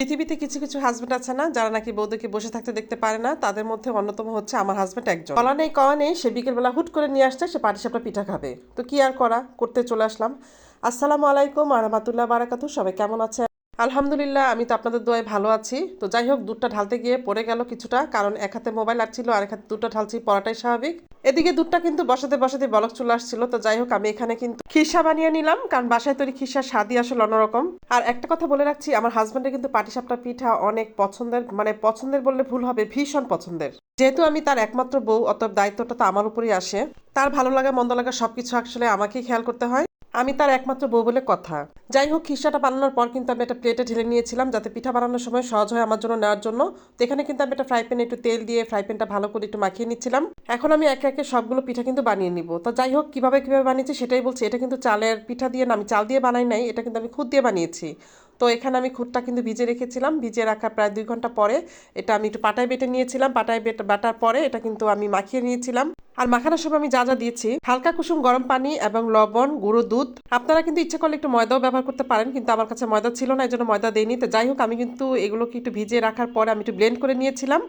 পৃথিবীতে কিছু কিছু হাজবেন্ড আছে না, যারা নাকি বৌদিকে বসে থাকতে দেখতে পারে না, তাদের মধ্যে অন্যতম হচ্ছে আমার হাজবেন্ড একজন। কলা নেই কলা নেই, সে বিকেলবেলা হুট করে নিয়ে আসছে, সে পাটিসাপটা পিঠা খাবে। তো কি আর করা, করতে চলে আসলাম। আসসালামু আলাইকুম আরহামাতুল্লাহ বারাকাতু সবাই কেমন আছে আলহামদুলিল্লাহ, আমি তো আপনাদের দোয়ায় ভালো আছি। তো যাই হোক, দুধটা ঢালতে গিয়ে পড়ে গেল কিছুটা, কারণ এক হাতে মোবাইল আসছিল আর এক হাতে দুধটা ঢালছি, পড়াটাই স্বাভাবিক। এদিকে দুধটা কিন্তু বসাতে বসাতে বলক চলে আসছিল। তো যাই হোক, আমি এখানে কিন্তু খিরসা বানিয়ে নিলাম, কারণ বাসায় তৈরি খিসার স্বাদই আসলে অন্যরকম। আর একটা কথা বলে রাখছি, আমার হাজব্যান্ডের কিন্তু পাটিসাপটা পিঠা অনেক পছন্দের মানে পছন্দের বললে ভুল হবে, ভীষণ পছন্দের। যেহেতু আমি তার একমাত্র বউ, অতএব দায়িত্বটা তো আমার উপরেই আসে। তার ভালো লাগা, মন্দ লাগা সবকিছু আসলে আমাকেই খেয়াল করতে হয়। আমি তার একমাত্র বউ বলে কথা। যাই হোক, খিসাটা বানানোর পর কিন্তু আমি একটা প্লেটে ঢেলে নিয়েছিলাম যাতে পিঠা বানানোর সময় সহজ হয় আমার জন্য নেওয়ার জন্য। তো এখানে কিন্তু আমি একটা ফ্রাই প্যানে একটু তেল দিয়ে ফ্রাই প্যানটা ভালো করে একটু মাখিয়ে নিচ্ছিলাম। এখন আমি একে একে সবগুলো পিঠা কিন্তু বানিয়ে নিব। তো যাই হোক, কীভাবে কীভাবে বানিয়েছি সেটাই বলছি। এটা কিন্তু চালের পিঠা দিয়ে না, আমি চাল দিয়ে বানাই নাই, এটা কিন্তু আমি খুদ দিয়ে বানিয়েছি। তো এখানে আমি খুদটা কিন্তু ভিজে রেখেছিলাম। ভিজে রাখার প্রায় দুই ঘণ্টা পরে এটা আমি একটু পাটায় বেটে নিয়েছিলাম। পাটায় বেটে, বাটার পরে এটা কিন্তু আমি মাখিয়ে নিয়েছিলাম। আর মাখানোর সময় আমি যা যা দিয়েছি, হালকা কুসুম গরম পানি এবং লবণ, গুঁড়ো, দুধ। আপনারা কিন্তু ইচ্ছে করলে একটু ময়দাও ব্যবহার করতে পারেন, কিন্তু আমার কাছে ময়দা ছিল না এই জন্য ময়দা দেয়নি তো যাই হোক, আমি কিন্তু এগুলোকে একটু ভিজিয়ে রাখার পরে আমি একটু ব্লেন্ড করে নিয়েছিলাম।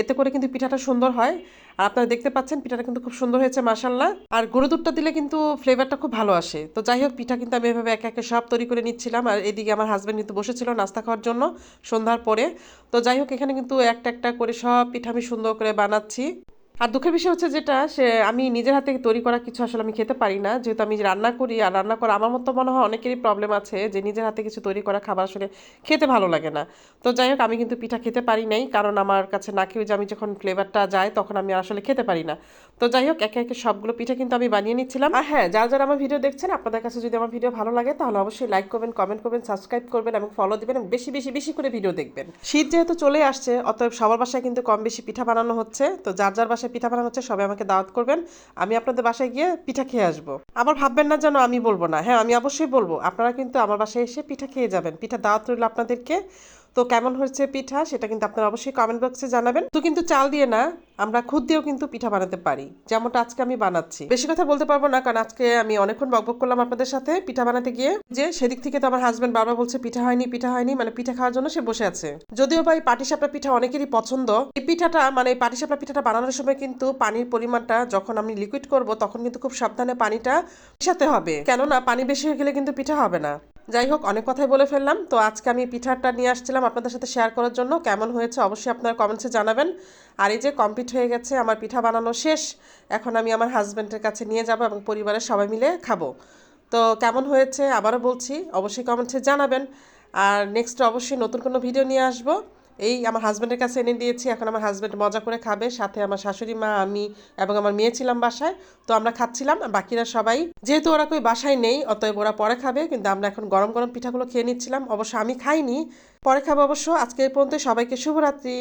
এতে করে কিন্তু পিঠাটা সুন্দর হয়। আর আপনারা দেখতে পাচ্ছেন, পিঠাটা কিন্তু খুব সুন্দর হয়েছে মাসাল্লাহ আর গুঁড়ো দুধটা দিলে কিন্তু ফ্লেভারটা খুব ভালো আসে। তো যাই হোক, পিঠা কিন্তু আমি এভাবে একে একে সব তৈরি করে নিচ্ছিলাম। আর এদিকে আমার হাজব্যান্ড কিন্তু বসেছিল নাস্তা খাওয়ার জন্য সন্ধ্যার পরে। তো যাই হোক, এখানে কিন্তু একটা একটা করে সব পিঠা আমি সুন্দর করে বানাচ্ছি। আর দুঃখের বিষয় হচ্ছে যেটা, সে, আমি নিজের হাতে তৈরি করা কিছু আসলে আমি খেতে পারি না। যেহেতু আমি রান্না করি, আর রান্না করা আমার মতো মনে হয় অনেকেরই প্রবলেম আছে যে, নিজের হাতে কিছু তৈরি করা খাবার আসলে খেতে ভালো লাগে না। তো যাই হোক, আমি কিন্তু পিঠা খেতে পারি নাই, কারণ আমার কাছে না খেয়ে যে আমি যখন ফ্লেভারটা যায়, তখন আমি আসলে খেতে পারি না। তো যাই হোক, একে একে সবগুলো পিঠা কিন্তু আমি বানিয়ে নিচ্ছিলাম। আর হ্যাঁ যারা যারা আমার ভিডিও দেখছেন, আপনাদের কাছে যদি আমার ভিডিও ভালো লাগে, তাহলে অবশ্যই লাইক করবেন কমেন্ট করবেন সাবস্ক্রাইব করবেন এবং ফলো দিবেন এবং বেশি বেশি বেশি করে ভিডিও দেখবেন। শীত যেহেতু চলে আসছে, অতএব সবার বাসায় কিন্তু কম বেশি পিঠা বানানো হচ্ছে। তো যার যার বাসায় পিঠা বানানো হচ্ছে, সবাই আমাকে দাওয়াত করবেন। আমি আপনাদের বাসায় গিয়ে পিঠা খেয়ে আসব। আবার ভাববেন না যেন আমি বলব না। হ্যাঁ আমি অবশ্যই বলব। আপনারা কিন্তু আমার বাসায় এসে পিঠা খেয়ে যাবেন। পিঠা দাওয়াত রইল আপনাদেরকে। তো কেমন হয়েছে পিঠা সেটা কিন্তু আপনারা অবশ্যই কমেন্ট বক্সে জানাবেন। তো কিন্তু চাল দিয়ে না, আমরা খুদ দিয়েও কিন্তু পিঠা বানাতে পারি, যেমনটা আজকে আমি বানাচ্ছি। বেশি কথা বলতে পারব না, কারণ আজকে আমি অনেকক্ষণ বকবক করলাম আপনাদের সাথে পিঠা বানাতে গিয়ে, যে সেদিক থেকে তো আমার হাজব্যান্ড বারবার বলছে, পিঠা হয়নি পিঠা হয়নি মানে পিঠা খাওয়ার জন্য সে বসে আছে। যদিও বা এই পাটিসাপটা পিঠা অনেকেরই পছন্দ, এই পিঠাটা মানে এই পাটিসাপটা পিঠাটা বানানোর সময় কিন্তু পানির পরিমাণটা যখন আমি লিকুইড করব, তখন কিন্তু খুব সাবধানে পানিটা মিশাতে হবে। কেননা পানি বেশি হয়ে গেলে কিন্তু পিঠা হবে না। যাই হোক, অনেক কথাই বলে ফেললাম। তো আজকে আমি পিঠাটা নিয়ে আসছিলাম আপনাদের সাথে শেয়ার করার জন্য। কেমন হয়েছে অবশ্যই আপনার কমেন্টসে জানাবেন। আর এই যে কমপ্লিট হয়ে গেছে, আমার পিঠা বানানো শেষ। এখন আমি আমার হাজব্যান্ডের কাছে নিয়ে যাব এবং পরিবারের সবাই মিলে খাব। তো কেমন হয়েছে আবারও বলছি, অবশ্যই কমেন্টসে জানাবেন। আর নেক্সট অবশ্যই নতুন কোনো ভিডিও নিয়ে আসব। এই আমার হাজব্যান্ডের কাছে এনে দিয়েছি, এখন আমার হাজব্যান্ড মজা করে খাবে, সাথে আমার শাশুড়ি মা, আমি এবং আমার মেয়ে ছিলাম বাসায়, তো আমরা খাচ্ছিলাম, বাকিরা সবাই, যেহেতু ওরা কই বাসায় নেই, অতএব ওরা পরে খাবে, কিন্তু আমরা এখন গরম গরম পিঠাগুলো খেয়ে নিচ্ছিলাম, অবশ্য আমি খাইনি, পরে খাব অবশ্য, আজকে এই পর্যন্ত সবাইকে শুভরাত্রি।